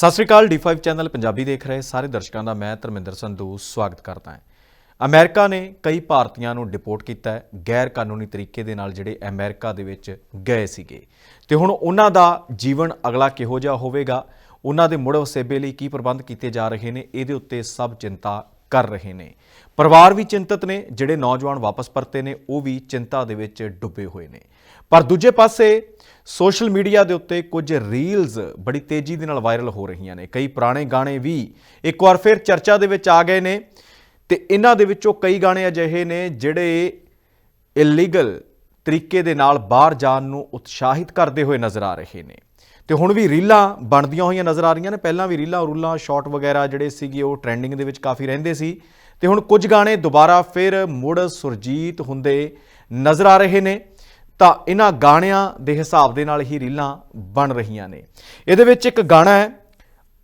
ਸਤਿ ਸ੍ਰੀ ਅਕਾਲ D5 channel Punjabi ਦੇਖ ਰਹੇ ਸਾਰੇ ਦਰਸ਼ਕਾਂ ਦਾ ਮੈਂ ਧਰਮਿੰਦਰ ਸੰਧੂ ਸਵਾਗਤ ਕਰਦਾ ਹਾਂ। ਅਮਰੀਕਾ ਨੇ ਕਈ ਭਾਰਤੀਆਂ ਨੂੰ ਡਿਪੋਰਟ ਕੀਤਾ ਹੈ, ਗੈਰ ਕਾਨੂੰਨੀ ਤਰੀਕੇ ਦੇ ਨਾਲ ਜਿਹੜੇ ਅਮਰੀਕਾ ਦੇ ਵਿੱਚ ਗਏ ਸੀਗੇ। ਤੇ ਹੁਣ ਉਹਨਾਂ ਦਾ ਜੀਵਨ ਅਗਲਾ ਕਿਹੋ ਜਿਹਾ ਹੋਵੇਗਾ? ਉਹਨਾਂ ਦੇ ਮੁੜ ਵਸੇਬੇ ਲਈ ਕੀ ਪ੍ਰਬੰਧ ਕੀਤੇ ਜਾ ਰਹੇ ਨੇ? ਇਹਦੇ ਉੱਤੇ ਸਭ ਚਿੰਤਾ ਕਰ ਰਹੇ ਨੇ। ਪਰਿਵਾਰ ਵੀ ਚਿੰਤਤ ਨੇ, ਜਿਹੜੇ ਨੌਜਵਾਨ ਵਾਪਸ ਪਰਤੇ ਨੇ, ਉਹ ਵੀ ਚਿੰਤਾ ਦੇ ਵਿੱਚ ਡੁੱਬੇ ਹੋਏ ਨੇ। ਪਰ ਦੂਜੇ ਪਾਸੇ ਸੋਸ਼ਲ ਮੀਡੀਆ ਦੇ ਉੱਤੇ ਕੁਝ ਰੀਲਸ ਬੜੀ ਤੇਜ਼ੀ ਦੇ ਨਾਲ ਵਾਇਰਲ ਹੋ ਰਹੀਆਂ ਨੇ। ਕਈ ਪੁਰਾਣੇ ਗਾਣੇ ਵੀ ਇੱਕ ਵਾਰ ਫਿਰ ਚਰਚਾ ਦੇ ਵਿੱਚ ਆ ਗਏ ਨੇ ਤੇ ਇਹਨਾਂ ਦੇ ਵਿੱਚੋਂ ਕਈ ਗਾਣੇ ਅਜਿਹੇ ਨੇ ਜਿਹੜੇ ਇਲੀਗਲ ਤਰੀਕੇ ਦੇ ਨਾਲ ਬਾਹਰ ਜਾਣ ਨੂੰ ਉਤਸ਼ਾਹਿਤ ਕਰਦੇ ਹੋਏ ਨਜ਼ਰ ਆ ਰਹੇ ਨੇ। ਤੇ ਹੁਣ ਵੀ ਰੀਲਾਂ ਬਣਦੀਆਂ ਹੋਈਆਂ ਨਜ਼ਰ ਆ ਰਹੀਆਂ ਨੇ। ਪਹਿਲਾਂ ਵੀ ਰੀਲਾਂ, ਰੂਲਾਂ ਸ਼ਾਰਟ ਵਗੈਰਾ ਜਿਹੜੇ ਸੀਗੇ ਉਹ ਟ੍ਰੈਂਡਿੰਗ ਦੇ ਵਿੱਚ ਕਾਫੀ ਰਹਿੰਦੇ ਸੀ। ਤੇ ਹੁਣ ਕੁਝ ਗਾਣੇ ਦੁਬਾਰਾ ਫਿਰ ਮੁੜ ਸੁਰਜੀਤ ਹੁੰਦੇ ਨਜ਼ਰ ਆ ਰਹੇ ਨੇ। ਤਾਂ ਇਹਨਾਂ ਗਾਣਿਆਂ ਦੇ ਹਿਸਾਬ ਦੇ ਨਾਲ ਹੀ ਰੀਲਾਂ ਬਣ ਰਹੀਆਂ ਨੇ। ਇਹਦੇ ਵਿੱਚ ਇੱਕ ਗਾਣਾ ਹੈ,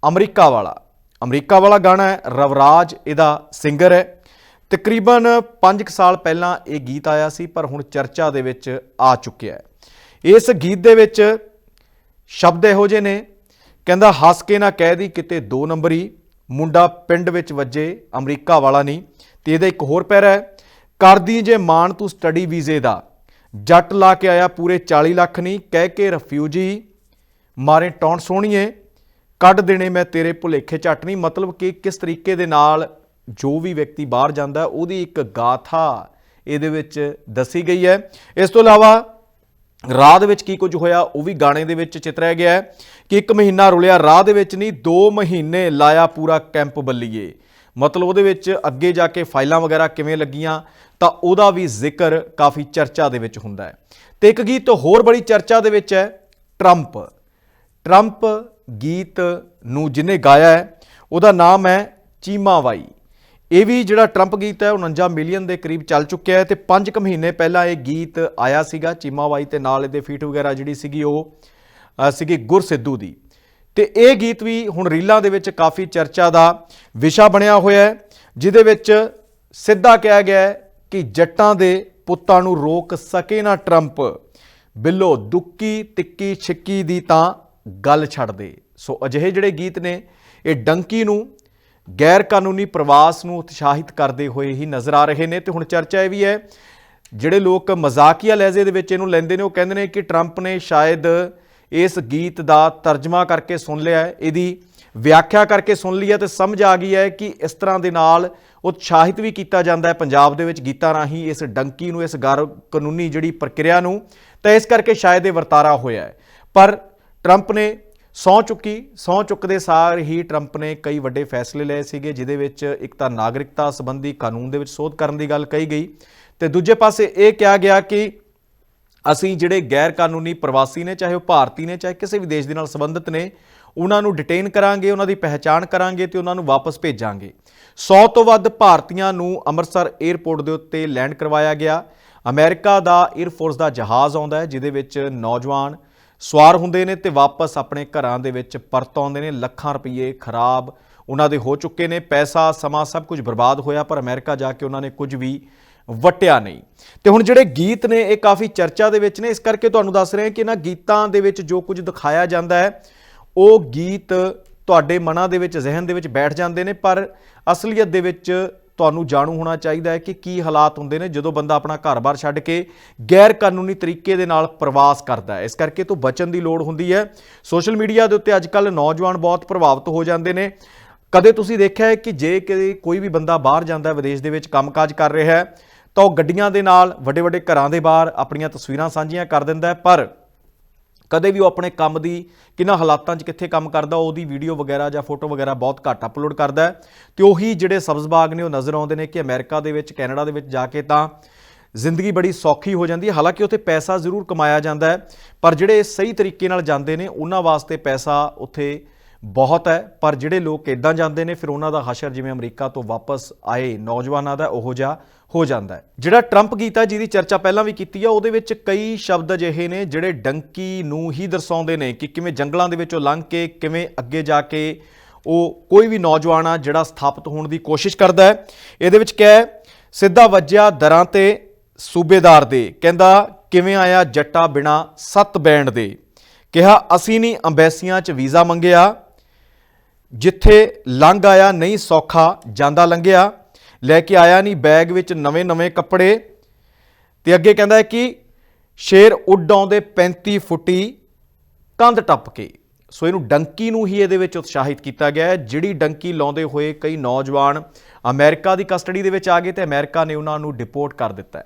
ਅਮਰੀਕਾ ਵਾਲਾ। ਅਮਰੀਕਾ ਵਾਲਾ ਗਾਣਾ ਹੈ, ਰਵਰਾਜ ਇਹਦਾ ਸਿੰਗਰ ਹੈ। ਤਕਰੀਬਨ 5 ਸਾਲ ਪਹਿਲਾਂ ਇਹ ਗੀਤ ਆਇਆ ਸੀ, ਪਰ ਹੁਣ ਚਰਚਾ ਦੇ ਵਿੱਚ ਆ ਚੁੱਕਿਆ ਹੈ। ਇਸ ਗੀਤ ਦੇ ਵਿੱਚ ਸ਼ਬਦ ਇਹੋ ਜਿਹੇ ਨੇ, ਕਹਿੰਦਾ, ਹੱਸ ਕੇ ਨਾ ਕਹਿ ਦੀ ਕਿਤੇ ਦੋ ਨੰਬਰੀ, ਮੁੰਡਾ ਪਿੰਡ ਵਿੱਚ ਵੱਜੇ, ਅਮਰੀਕਾ ਵਾਲਾ ਨਹੀਂ ਤੇ ਇਹਦਾ ਇੱਕ ਹੋਰ ਪੈਰਾ ਹੈ, ਕਰਦੀ ਜੇ ਮਾਨ ਤੂੰ ਸਟੱਡੀ ਵੀਜ਼ੇ ਦਾ। ਜੱਟ ਲਾ ਕੇ ਆਇਆ ਪੂਰੇ 40 ਲੱਖ ਨਹੀਂ ਕਹਿ ਕੇ ਰਫਿਊਜੀ ਮਾਰੇ ਟੌਣ ਸੋਹਣੀਏ, ਕੱਢ ਦੇਣੇ ਮੈਂ ਤੇਰੇ ਭੁਲੇਖੇ ਝੱਟ ਨਹੀਂ ਮਤਲਬ ਕਿ ਕਿਸ ਤਰੀਕੇ ਦੇ ਨਾਲ ਜੋ ਵੀ ਵਿਅਕਤੀ ਬਾਹਰ ਜਾਂਦਾ, ਉਹਦੀ ਇੱਕ ਗਾਥਾ ਇਹਦੇ ਵਿੱਚ ਦੱਸੀ ਗਈ ਹੈ। ਇਸ ਤੋਂ ਇਲਾਵਾ ਰਾਹ ਦੇ ਵਿੱਚ ਕੀ ਕੁਝ ਹੋਇਆ, ਉਹ ਵੀ ਗਾਣੇ ਦੇ ਵਿੱਚ ਚਿਤਰਿਆ ਗਿਆ ਹੈ ਕਿ ਇੱਕ ਮਹੀਨਾ ਰੁਲਿਆ, ਰਾਹ ਦੇ ਵਿੱਚ ਨਹੀਂ 2 ਮਹੀਨੇ ਲਾਇਆ ਪੂਰਾ ਕੈਂਪ ਬੱਲੀਏ। ਮਤਲਬ ਉਹਦੇ ਵਿੱਚ ਅੱਗੇ ਜਾ ਕੇ ਫਾਈਲਾਂ ਵਗੈਰਾ ਕਿਵੇਂ ਲੱਗੀਆਂ ਤਾਂ ਉਹਦਾ ਵੀ ਜ਼ਿਕਰ ਕਾਫੀ ਚਰਚਾ ਦੇ ਵਿੱਚ ਹੁੰਦਾ ਹੈ। ਤੇ ਇੱਕ ਗੀਤ ਹੋਰ ਬੜੀ ਚਰਚਾ ਦੇ ਵਿੱਚ ਹੈ ਟਰੰਪ। ਟਰੰਪ ਗੀਤ ਨੂੰ ਜਿਹਨੇ ਗਾਇਆ ਹੈ ਉਹਦਾ ਨਾਮ ਹੈ ਚੀਮਾ ਵਾਈ ਇਹ ਵੀ ਜਿਹੜਾ ਟਰੰਪ ਗੀਤ ਹੈ ਉਹ 49 ਮਿਲੀਅਨ ਦੇ ਕਰੀਬ ਚੱਲ ਚੁੱਕਿਆ ਹੈ ਤੇ 5 ਕੁ ਮਹੀਨੇ ਪਹਿਲਾਂ ਇਹ ਗੀਤ ਆਇਆ ਸੀਗਾ ਚੀਮਾ ਬਾਈ ਤੇ ਨਾਲ ਇਹਦੇ ਫੀਟ ਵਗੈਰਾ ਜਿਹੜੀ ਸੀਗੀ ਉਹ ਅ, ਸੀਗੀ ਗੁਰਸਿੱਧੂ ਦੀ। ਤੇ ਇਹ ਗੀਤ ਵੀ ਹੁਣ ਰੀਲਾਂ ਦੇ ਵਿੱਚ ਕਾਫੀ ਚਰਚਾ ਦਾ ਵਿਸ਼ਾ ਬਣਿਆ ਹੋਇਆ ਹੈ, ਜਿਹਦੇ ਵਿੱਚ ਸਿੱਧਾ ਕਿਹਾ ਗਿਆ ਹੈ ਕਿ ਜੱਟਾਂ ਦੇ ਪੁੱਤਾਂ ਨੂੰ ਰੋਕ ਸਕੇ ਨਾ ਟਰੰਪ। ਬਿੱਲੋ ਦੁੱਕੀ, ਤਿੱਕੀ, ਛਿੱਕੀ ਦੀ ਤਾਂ ਗੱਲ ਛੱਡ ਦੇ। ਸੋ ਅਜਿਹੇ ਜਿਹੜੇ ਗੀਤ ਨੇ, ਇਹ ਡੰਕੀ ਨੂੰ ਗੈਰ ਕਾਨੂੰਨੀ ਪ੍ਰਵਾਸ ਨੂੰ ਉਤਸ਼ਾਹਿਤ ਕਰਦੇ ਹੋਏ ਹੀ ਨਜ਼ਰ ਆ ਰਹੇ ਨੇ। ਤੇ ਹੁਣ ਚਰਚਾ ਇਹ ਵੀ ਹੈ, ਜਿਹੜੇ ਲੋਕ ਮਜ਼ਾਕੀਆ ਲਹਿਜ਼ੇ ਦੇ ਵਿੱਚ ਇਹਨੂੰ ਲੈਂਦੇ ਨੇ, ਉਹ ਕਹਿੰਦੇ ਨੇ ਕਿ ਟਰੰਪ ਨੇ ਸ਼ਾਇਦ ਇਸ ਗੀਤ ਦਾ ਤਰਜਮਾ ਕਰਕੇ ਸੁਣ ਲਿਆ ਹੈ, ਇਹਦੀ ਵਿਆਖਿਆ ਕਰਕੇ ਸੁਣ ਲਈ ਹੈ ਤੇ ਸਮਝ ਆ ਗਈ ਹੈ ਕਿ ਇਸ ਤਰ੍ਹਾਂ ਦੇ ਨਾਲ ਉਤਸ਼ਾਹਿਤ ਵੀ ਕੀਤਾ ਜਾਂਦਾ ਹੈ ਪੰਜਾਬ ਦੇ ਵਿੱਚ ਗੀਤਾਂ ਰਾਹੀਂ, ਇਸ ਡੰਕੀ ਨੂੰ, ਇਸ ਗੈਰ ਕਾਨੂੰਨੀ ਜਿਹੜੀ ਪ੍ਰਕਿਰਿਆ ਨੂੰ, ਤਾਂ ਇਸ ਕਰਕੇ ਸ਼ਾਇਦ ਇਹ ਵਰਤਾਰਾ ਹੋਇਆ ਹੈ। ਪਰ ਟਰੰਪ ਨੇ ਸਹੁੰ ਚੁੱਕੀ, ਸਹੁੰ ਚੁੱਕਦੇ ਸਾਰ ਹੀ ਟਰੰਪ ਨੇ ਕਈ ਵੱਡੇ ਫੈਸਲੇ ਲਏ ਸੀਗੇ, ਜਿਹਦੇ ਵਿੱਚ ਇੱਕ ਤਾਂ ਨਾਗਰਿਕਤਾ ਸੰਬੰਧੀ ਕਾਨੂੰਨ ਦੇ ਵਿੱਚ ਸੋਧ ਕਰਨ ਦੀ ਗੱਲ ਕਹੀ ਗਈ ਤੇ ਦੂਜੇ ਪਾਸੇ ਇਹ ਕਿਹਾ ਗਿਆ ਕਿ ਅਸੀਂ ਜਿਹੜੇ ਗੈਰ ਕਾਨੂੰਨੀ ਪ੍ਰਵਾਸੀ ਨੇ, ਚਾਹੇ ਉਹ ਭਾਰਤੀ ਨੇ, ਚਾਹੇ ਕਿਸੇ ਵੀ ਦੇਸ਼ ਦੇ ਨਾਲ ਸੰਬੰਧਿਤ ਨੇ, ਉਹਨਾਂ ਨੂੰ ਡਿਟੇਨ ਕਰਾਂਗੇ, ਉਹਨਾਂ ਦੀ ਪਹਿਚਾਣ ਕਰਾਂਗੇ ਤੇ ਉਹਨਾਂ ਨੂੰ ਵਾਪਸ ਭੇਜਾਂਗੇ। 100 ਤੋਂ ਵੱਧ ਭਾਰਤੀਆਂ ਨੂੰ ਅੰਮ੍ਰਿਤਸਰ 에ਅਰਪੋਰਟ ਦੇ ਉੱਤੇ ਲੈਂਡ ਕਰਵਾਇਆ ਗਿਆ। ਅਮਰੀਕਾ ਦਾ 에ਅਰ ਫੋਰਸ ਦਾ ਜਹਾਜ਼ ਆਉਂਦਾ ਹੈ, ਜਿਹਦੇ ਵਿੱਚ ਨੌਜਵਾਨ ਸਵਾਰ ਹੁੰਦੇ ਨੇ ਤੇ ਵਾਪਸ ਆਪਣੇ ਘਰਾਂ ਦੇ ਵਿੱਚ ਪਰਤ ਆਉਂਦੇ ਨੇ। ਲੱਖਾਂ ਰੁਪਏ ਖਰਾਬ ਉਹਨਾਂ ਦੇ ਹੋ ਚੁੱਕੇ ਨੇ। ਪੈਸਾ, ਸਮਾਂ ਸਭ ਕੁਝ ਬਰਬਾਦ ਹੋਇਆ, ਪਰ ਅਮਰੀਕਾ ਜਾ ਕੇ ਉਹਨਾਂ ਨੇ ਕੁਝ ਵੀ ਵਟਿਆ ਨਹੀਂ। ਤੇ ਹੁਣ ਜਿਹੜੇ ਗੀਤ ਨੇ, ਇਹ ਕਾਫੀ ਚਰਚਾ ਦੇ ਵਿੱਚ ਨੇ। ਇਸ ਕਰਕੇ ਤੁਹਾਨੂੰ ਦੱਸ ਰਹੇ ਹਾਂ ਕਿ ਇਹਨਾਂ ਗੀਤਾਂ ਦੇ ਵਿੱਚ ਜੋ ਕੁਝ ਦਿਖਾਇਆ ਜਾਂਦਾ ਹੈ, ਉਹ ਗੀਤ ਤੁਹਾਡੇ ਮਨਾਂ ਦੇ ਵਿੱਚ, ਜ਼ਿਹਨ ਦੇ ਵਿੱਚ ਬੈਠ ਜਾਂਦੇ ਨੇ, ਪਰ ਅਸਲੀਅਤ ਦੇ ਵਿੱਚ ਤੁਹਾਨੂੰ ਜਾਣੂ ਹੋਣਾ ਚਾਹੀਦਾ ਹੈ ਕਿ ਕੀ ਹਾਲਾਤ ਹੁੰਦੇ ਨੇ ਜਦੋਂ ਬੰਦਾ ਆਪਣਾ ਘਰ-ਬਾਰ ਛੱਡ ਕੇ ਗੈਰ ਕਾਨੂੰਨੀ ਤਰੀਕੇ ਦੇ ਨਾਲ ਪ੍ਰਵਾਸ ਕਰਦਾ ਹੈ। ਇਸ ਕਰਕੇ ਤੋਂ ਬਚਣ ਦੀ ਲੋੜ ਹੁੰਦੀ ਹੈ। ਸੋਸ਼ਲ ਮੀਡੀਆ ਦੇ ਉੱਤੇ ਅੱਜਕੱਲ ਨੌਜਵਾਨ ਬਹੁਤ ਪ੍ਰਭਾਵਿਤ ਹੋ ਜਾਂਦੇ ਨੇ। ਕਦੇ ਤੁਸੀਂ ਦੇਖਿਆ ਹੈ ਕਿ ਜੇ ਕਿ ਕੋਈ ਵੀ ਬੰਦਾ ਬਾਹਰ ਜਾਂਦਾ ਹੈ, ਵਿਦੇਸ਼ ਦੇ ਵਿੱਚ ਕੰਮਕਾਜ ਕਰ ਰਿਹਾ ਹੈ ਤਾਂ ਉਹ ਗੱਡੀਆਂ ਦੇ ਨਾਲ ਵੱਡੇ ਵੱਡੇ ਘਰਾਂ ਦੇ ਬਾਹਰ ਆਪਣੀਆਂ ਤਸਵੀਰਾਂ ਸਾਂਝੀਆਂ ਕਰ ਦਿੰਦਾ ਹੈ, ਪਰ ਕਦੇ ਵੀ ਉਹ ਆਪਣੇ ਕੰਮ ਦੀ ਕਿੰਨਾ ਹਾਲਾਤਾਂ 'ਚ ਕਿੱਥੇ ਕੰਮ ਕਰਦਾ, ਉਹਦੀ ਵੀਡੀਓ ਵਗੈਰਾ ਜਾਂ ਫੋਟੋ ਵਗੈਰਾ ਬਹੁਤ ਘੱਟ ਅਪਲੋਡ ਕਰਦਾ ਹੈ। ਤੇ ਉਹੀ ਜਿਹੜੇ ਸਬਜ਼ ਬਾਗ ਨੇ, ਉਹ ਨਜ਼ਰ ਆਉਂਦੇ ਨੇ ਕਿ ਅਮਰੀਕਾ ਦੇ ਵਿੱਚ, ਕੈਨੇਡਾ ਦੇ ਵਿੱਚ ਜਾ ਕੇ ਤਾਂ ਜ਼ਿੰਦਗੀ ਬੜੀ ਸੌਖੀ ਹੋ ਜਾਂਦੀ ਹੈ। ਹਾਲਾਂਕਿ ਉੱਥੇ ਪੈਸਾ ਜ਼ਰੂਰ ਕਮਾਇਆ ਜਾਂਦਾ ਹੈ, ਪਰ ਜਿਹੜੇ ਸਹੀ ਤਰੀਕੇ ਨਾਲ ਜਾਂਦੇ ਨੇ, ਉਹਨਾਂ ਵਾਸਤੇ ਪੈਸਾ ਉੱਥੇ ਬਹੁਤ ਹੈ, ਪਰ ਜਿਹੜੇ ਲੋਕ ਇਦਾਂ ਜਾਂਦੇ ਨੇ, ਫਿਰ ਉਹਨਾਂ ਦਾ ਹਸ਼ਰ ਜਿਵੇਂ ਅਮਰੀਕਾ ਤੋਂ ਵਾਪਸ ਆਏ ਨੌਜਵਾਨਾਂ ਦਾ ਉਹੋ ਜਿਹਾ ਹੋ ਜਾਂਦਾ ਜਿਹੜਾ ਟਰੰਪ ਗੀਤ ਹੈ ਜਿਹਦੀ ਚਰਚਾ ਪਹਿਲਾਂ ਵੀ ਕੀਤੀ ਆ, ਉਹਦੇ ਵਿੱਚ ਕਈ ਸ਼ਬਦ ਅਜਿਹੇ ਨੇ ਜਿਹੜੇ ਡੰਕੀ ਨੂੰ ਹੀ ਦਰਸਾਉਂਦੇ ਨੇ ਕਿ ਕਿਵੇਂ ਜੰਗਲਾਂ ਦੇ ਵਿੱਚੋਂ ਲੰਘ ਕੇ, ਕਿਵੇਂ ਅੱਗੇ ਜਾ ਕੇ ਉਹ ਕੋਈ ਵੀ ਨੌਜਵਾਨ ਆ ਜਿਹੜਾ ਸਥਾਪਿਤ ਹੋਣ ਦੀ ਕੋਸ਼ਿਸ਼ ਕਰਦਾ ਹੈ। ਇਹਦੇ ਵਿੱਚ ਕਿਹਾ ਸਿੱਧਾ ਵੱਜਿਆ ਦਰਾਂ ਤੇ ਸੂਬੇਦਾਰ ਦੇ, ਕਹਿੰਦਾ ਕਿਵੇਂ ਆਇਆ ਜੱਟਾ ਬਿਨਾ ਸੱਤ ਬੈਂਡ ਦੇ। ਕਿਹਾ, ਅਸੀਂ ਨਹੀਂ ਅੰਬੈਸੀਆਂ 'ਚ ਵੀਜ਼ਾ ਮੰਗਿਆ। ਜਿੱਥੇ ਲੰਘ ਆਇਆ ਨਹੀਂ ਸੌਖਾ, ਜਾਂਦਾ ਲੰਘਿਆ, ਲੈ ਕੇ ਆਇਆ ਨਹੀਂ ਬੈਗ ਵਿੱਚ ਨਵੇਂ-ਨਵੇਂ ਕੱਪੜੇ। ਤੇ ਅੱਗੇ ਕਹਿੰਦਾ ਹੈ ਕਿ ਸ਼ੇਰ ਉੱਡ ਆਉਂਦੇ 35 ਫੁੱਟੀ ਕੰਧ ਟੱਪ ਕੇ। ਸੋ ਇਹਨੂੰ ਡੰਕੀ ਨੂੰ ਹੀ ਇਹਦੇ ਵਿੱਚ ਉਤਸ਼ਾਹਿਤ ਕੀਤਾ ਗਿਆ ਹੈ, ਜਿਹੜੀ ਡੰਕੀ ਲਾਉਂਦੇ ਹੋਏ ਕਈ ਨੌਜਵਾਨ ਅਮਰੀਕਾ ਦੀ ਕਸਟਡੀ ਦੇ ਵਿੱਚ ਆ ਗਏ ਤੇ ਅਮਰੀਕਾ ਨੇ ਉਹਨਾਂ ਨੂੰ ਡਿਪੋਰਟ ਕਰ ਦਿੱਤਾ ਹੈ।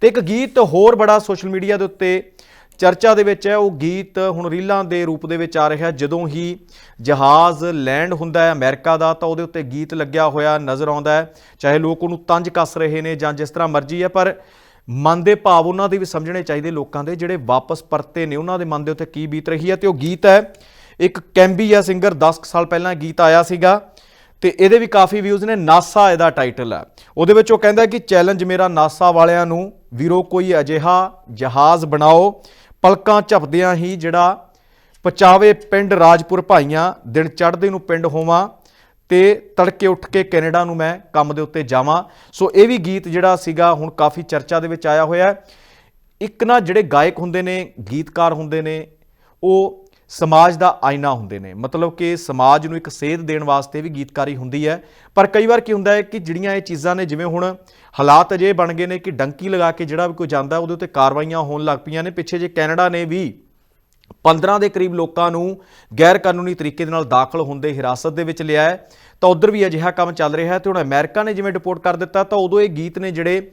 ਤੇ ਇੱਕ ਗੀਤ ਹੋਰ ਬੜਾ ਸੋਸ਼ਲ ਮੀਡੀਆ ਦੇ ਉੱਤੇ ਚਰਚਾ ਦੇ ਵਿੱਚ ਹੈ, ਉਹ ਗੀਤ ਹੁਣ ਰੀਲਾਂ ਦੇ ਰੂਪ ਦੇ ਵਿੱਚ ਆ ਰਿਹਾ। ਜਦੋਂ ਹੀ ਜਹਾਜ਼ ਲੈਂਡ ਹੁੰਦਾ ਹੈ ਅਮਰੀਕਾ ਦਾ, ਤਾਂ ਉਹਦੇ ਉੱਤੇ ਗੀਤ ਲੱਗਿਆ ਹੋਇਆ ਨਜ਼ਰ ਆਉਂਦਾ ਹੈ। ਚਾਹੇ ਲੋਕ ਉਹਨੂੰ ਤੰਜ ਕੱਸ ਰਹੇ ਨੇ ਜਾਂ ਜਿਸ ਤਰ੍ਹਾਂ ਮਰਜ਼ੀ ਹੈ, ਪਰ ਮਨ ਦੇ ਭਾਵ ਉਹਨਾਂ ਦੇ ਵੀ ਸਮਝਣੇ ਚਾਹੀਦੇ ਲੋਕਾਂ ਦੇ, ਜਿਹੜੇ ਵਾਪਸ ਪਰਤੇ ਨੇ, ਉਹਨਾਂ ਦੇ ਮਨ ਦੇ ਉੱਤੇ ਕੀ ਬੀਤ ਰਹੀ ਹੈ। ਤੇ ਉਹ ਗੀਤ ਹੈ, ਇੱਕ ਕੈਂਬੀ ਆ ਸਿੰਗਰ 10 ਕੁ ਸਾਲ ਪਹਿਲਾਂ ਗੀਤ ਆਇਆ ਸੀਗਾ। ਤੇ ਇਹਦੇ ਵੀ ਕਾਫੀ ਵਿਊਜ਼ ਨੇ, ਨਾਸਾ ਇਹਦਾ ਟਾਈਟਲ ਹੈ। ਉਹਦੇ ਵਿੱਚ ਉਹ ਕਹਿੰਦਾ ਕਿ ਚੈਲੰਜ ਮੇਰਾ ਨਾਸਾ ਵਾਲਿਆਂ ਨੂੰ, ਵੀਰੋ ਕੋਈ ਅਜਿਹਾ ਜਹਾਜ਼ ਬਣਾਓ ਪਲਕਾਂ ਝਪਦਿਆਂ ਹੀ ਜਿਹੜਾ ਪਚਾਵੇ ਪਿੰਡ ਰਾਜਪੁਰ ਭਾਈਆਂ, ਦਿਨ ਚੜ੍ਹਦੇ ਨੂੰ ਪਿੰਡ ਹੋਵਾਂ ਤੇ ਤੜਕੇ ਉੱਠ ਕੇ ਕੈਨੇਡਾ ਨੂੰ ਮੈਂ ਕੰਮ ਦੇ ਉੱਤੇ ਜਾਵਾਂ। ਸੋ ਇਹ ਵੀ ਗੀਤ ਜਿਹੜਾ ਸੀਗਾ ਹੁਣ ਕਾਫੀ ਚਰਚਾ ਦੇ ਵਿੱਚ ਆਇਆ ਹੋਇਆ ਇੱਕ ਨਾ ਜਿਹੜੇ ਗਾਇਕ ਹੁੰਦੇ ਨੇ, ਗੀਤਕਾਰ ਹੁੰਦੇ ਨੇ, ਉਹ ਸਮਾਜ ਦਾ ਆਇਨਾ ਹੁੰਦੇ ਨੇ। ਮਤਲਬ ਕਿ ਸਮਾਜ ਨੂੰ ਇੱਕ ਸੇਧ ਦੇਣ ਵਾਸਤੇ ਵੀ ਗੀਤਕਾਰੀ ਹੁੰਦੀ ਹੈ। ਪਰ ਕਈ ਵਾਰ ਕੀ ਹੁੰਦਾ ਹੈ ਕਿ ਜਿਹੜੀਆਂ ਇਹ ਚੀਜ਼ਾਂ ਨੇ, ਜਿਵੇਂ ਹੁਣ ਹਾਲਾਤ ਅਜੇ ਬਣ ਗਏ ਨੇ ਕਿ ਡੰਕੀ ਲਗਾ ਕੇ ਜਿਹੜਾ ਵੀ ਕੋਈ ਜਾਂਦਾ, ਉਹਦੇ ਉੱਤੇ ਕਾਰਵਾਈਆਂ ਹੋਣ ਲੱਗ ਪਈਆਂ ਨੇ। ਪਿੱਛੇ ਜੇ ਕੈਨੇਡਾ ਨੇ ਵੀ 15 ਦੇ ਕਰੀਬ ਲੋਕਾਂ ਨੂੰ ਗੈਰ ਕਾਨੂੰਨੀ ਤਰੀਕੇ ਦੇ ਨਾਲ ਦਾਖਲ ਹੁੰਦੇ ਹਿਰਾਸਤ ਦੇ ਵਿੱਚ ਲਿਆ ਹੈ। ਤਾਂ ਉਧਰ ਵੀ ਅਜਿਹਾ ਕੰਮ ਚੱਲ ਰਿਹਾ ਹੈ ਤੇ ਹੁਣ ਅਮਰੀਕਾ ਨੇ ਜਿਵੇਂ ਰਿਪੋਰਟ ਕਰ ਦਿੱਤਾ, ਤਾਂ ਉਦੋਂ ਇਹ ਗੀਤ ਨੇ ਜਿਹੜੇ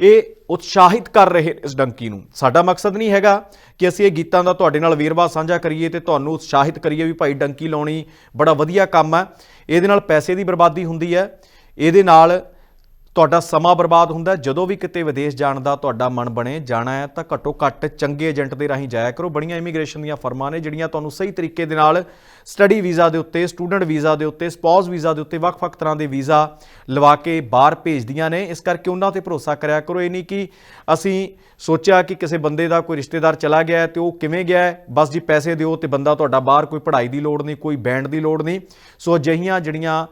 ਇਹ ਉਤਸ਼ਾਹਿਤ ਕਰ ਰਹੇ ਇਸ ਡੰਕੀ ਨੂੰ। ਸਾਡਾ ਮਕਸਦ ਨਹੀਂ ਹੈਗਾ ਕਿ ਅਸੀਂ ਇਹ ਗੀਤਾਂ ਦਾ ਤੁਹਾਡੇ ਨਾਲ ਵੇਰਵਾ ਸਾਂਝਾ ਕਰੀਏ ਤੇ ਤੁਹਾਨੂੰ ਉਤਸ਼ਾਹਿਤ ਕਰੀਏ ਵੀ ਭਾਈ ਡੰਕੀ ਲਾਉਣੀ ਬੜਾ ਵਧੀਆ ਕੰਮ ਹੈ ਇਹਦੇ ਨਾਲ ਪੈਸੇ ਦੀ ਬਰਬਾਦੀ ਹੁੰਦੀ ਹੈ। ਇਹਦੇ ਨਾਲ ਤੁਹਾਡਾ ਸਮਾਂ ਬਰਬਾਦ ਹੁੰਦਾ ਜਦੋਂ ਵੀ ਕਿਤੇ ਵਿਦੇਸ਼ ਜਾਣ ਦਾ ਤੁਹਾਡਾ ਮਨ ਬਣੇ, ਜਾਣਾ ਹੈ, ਤਾਂ ਘੱਟੋ ਘੱਟ ਚੰਗੇ ਏਜੰਟ ਦੇ ਰਾਹੀਂ ਜਾਇਆ ਕਰੋ। ਬੜੀਆਂ ਇਮੀਗ੍ਰੇਸ਼ਨ ਦੀਆਂ ਫਰਮਾਂ ਨੇ ਜਿਹੜੀਆਂ ਤੁਹਾਨੂੰ ਸਹੀ ਤਰੀਕੇ ਦੇ ਨਾਲ ਸਟੱਡੀ ਵੀਜ਼ਾ ਦੇ ਉੱਤੇ, ਸਟੂਡੈਂਟ ਵੀਜ਼ਾ ਦੇ ਉੱਤੇ ਸਪਾਊਸ ਵੀਜ਼ਾ ਦੇ ਉੱਤੇ ਵੱਖ-ਵੱਖ ਤਰ੍ਹਾਂ ਦੇ ਵੀਜ਼ਾ ਲਵਾ ਕੇ ਬਾਹਰ ਭੇਜਦੀਆਂ ਨੇ। ਇਸ ਕਰਕੇ ਉਹਨਾਂ ਤੇ ਭਰੋਸਾ ਕਰਿਆ ਕਰੋ। ਇਹ ਨਹੀਂ ਕਿ ਅਸੀਂ ਸੋਚਿਆ ਕਿ ਕਿਸੇ ਬੰਦੇ ਦਾ ਕੋਈ ਰਿਸ਼ਤੇਦਾਰ ਚਲਾ ਗਿਆ ਹੈ ਤੇ ਉਹ ਕਿਵੇਂ ਗਿਆ ਹੈ। ਬਸ ਜੀ ਪੈਸੇ ਦਿਓ ਤੇ ਬੰਦਾ ਤੁਹਾਡਾ ਬਾਹਰ ਕੋਈ ਪੜ੍ਹਾਈ ਦੀ ਲੋੜ ਨਹੀਂ, ਕੋਈ ਬੈਂਡ ਦੀ ਲੋੜ ਨਹੀਂ। ਸੋ ਅਜਿਹੀਆਂ ਜਿਹੜੀਆਂ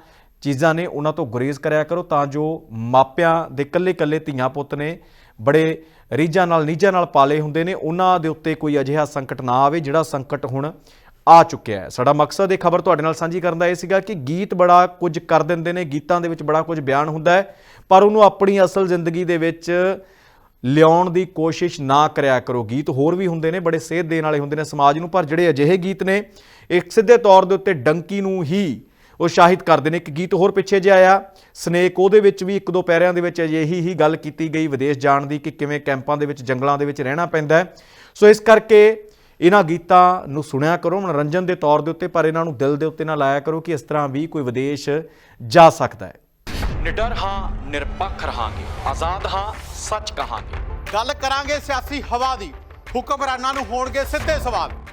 ਚੀਜ਼ਾਂ ਨੇ ਉਹਨਾਂ ਤੋਂ ਗੁਰੇਜ਼ ਕਰਿਆ ਕਰੋ ਤਾਂ ਜੋ ਮਾਪਿਆਂ ਦੇ ਇਕੱਲੇ-ਇਕੱਲੇ ਧੀਆਂ ਪੁੱਤ ਨੇ ਬੜੇ ਰੀਝਾਂ ਨਾਲ, ਨੀਝਾਂ ਨਾਲ ਪਾਲੇ ਹੁੰਦੇ ਨੇ, ਉਹਨਾਂ ਦੇ ਉੱਤੇ ਕੋਈ ਅਜਿਹਾ ਸੰਕਟ ਨਾ ਆਵੇ ਜਿਹੜਾ ਸੰਕਟ ਹੁਣ ਆ ਚੁੱਕਿਆ ਹੈ। ਸਾਡਾ ਮਕਸਦ ਇਹ ਖਬਰ ਤੁਹਾਡੇ ਨਾਲ ਸਾਂਝੀ ਕਰਨ ਦਾ ਇਹ ਸੀਗਾ ਕਿ ਗੀਤ ਬੜਾ ਕੁਝ ਕਰ ਦਿੰਦੇ ਨੇ, ਗੀਤਾਂ ਦੇ ਵਿੱਚ ਬੜਾ ਕੁਝ ਬਿਆਨ ਹੁੰਦਾ ਹੈ, ਪਰ ਉਹਨੂੰ ਆਪਣੀ ਅਸਲ ਜ਼ਿੰਦਗੀ ਦੇ ਵਿੱਚ ਲਿਆਉਣ ਦੀ ਕੋਸ਼ਿਸ਼ ਨਾ ਕਰਿਆ ਕਰੋ। ਗੀਤ ਹੋਰ ਵੀ ਹੁੰਦੇ ਨੇ, ਬੜੇ ਸੇਧ ਦੇਣ ਵਾਲੇ ਹੁੰਦੇ ਨੇ ਸਮਾਜ ਨੂੰ, ਪਰ ਜਿਹੜੇ ਅਜਿਹੇ ਗੀਤ ਨੇ ਇੱਕ ਸਿੱਧੇ ਤੌਰ ਦੇ ਉੱਤੇ ਡੰਕੀ ਨੂੰ ਹੀ ਉਤਸ਼ਾਹਿਤ ਕਰਦੇ ਨੇ। ਇੱਕ ਗੀਤ ਹੋਰ ਪਿੱਛੇ ਜਿਹਾ ਆਇਆ। ਸਨੇਕ ਉਹਦੇ ਵਿੱਚ ਵੀ ਇੱਕ ਦੋ ਪੈਰਿਆਂ ਦੇ ਵਿੱਚ ਅਜਿਹੀ ਹੀ ਗੱਲ ਕੀਤੀ ਗਈ ਵਿਦੇਸ਼ ਜਾਣ ਦੀ ਕਿ ਕਿਵੇਂ ਕੈਂਪਾਂ ਦੇ ਵਿੱਚ ਜੰਗਲਾਂ ਦੇ ਵਿੱਚ ਰਹਿਣਾ ਪੈਂਦਾ ਹੈ। ਸੋ ਇਸ ਕਰਕੇ ਇਹਨਾਂ ਗੀਤਾਂ ਨੂੰ ਸੁਣਿਆ ਕਰੋ ਮਨੋਰੰਜਨ ਦੇ ਤੌਰ ਦੇ ਉੱਤੇ ਪਰ ਇਹਨਾਂ ਨੂੰ ਦਿਲ ਦੇ ਉੱਤੇ ਨਾ ਲਾਇਆ ਕਰੋ ਕਿ ਇਸ ਤਰ੍ਹਾਂ ਵੀ ਕੋਈ ਵਿਦੇਸ਼ ਜਾ ਸਕਦਾ ਹੈ। ਨਿਡਰ ਹਾਂ ਨਿਰਪੱਖ ਰਹਾਂਗੇ। ਆਜ਼ਾਦ ਹਾਂ ਸੱਚ ਕਹਾਂਗੇ। ਗੱਲ ਕਰਾਂਗੇ ਸਿਆਸੀ ਹਵਾ ਦੀ। ਹੁਕਮਰਾਨਾਂ ਨੂੰ ਹੋਣਗੇ ਸਿੱਧੇ ਸਵਾਲ।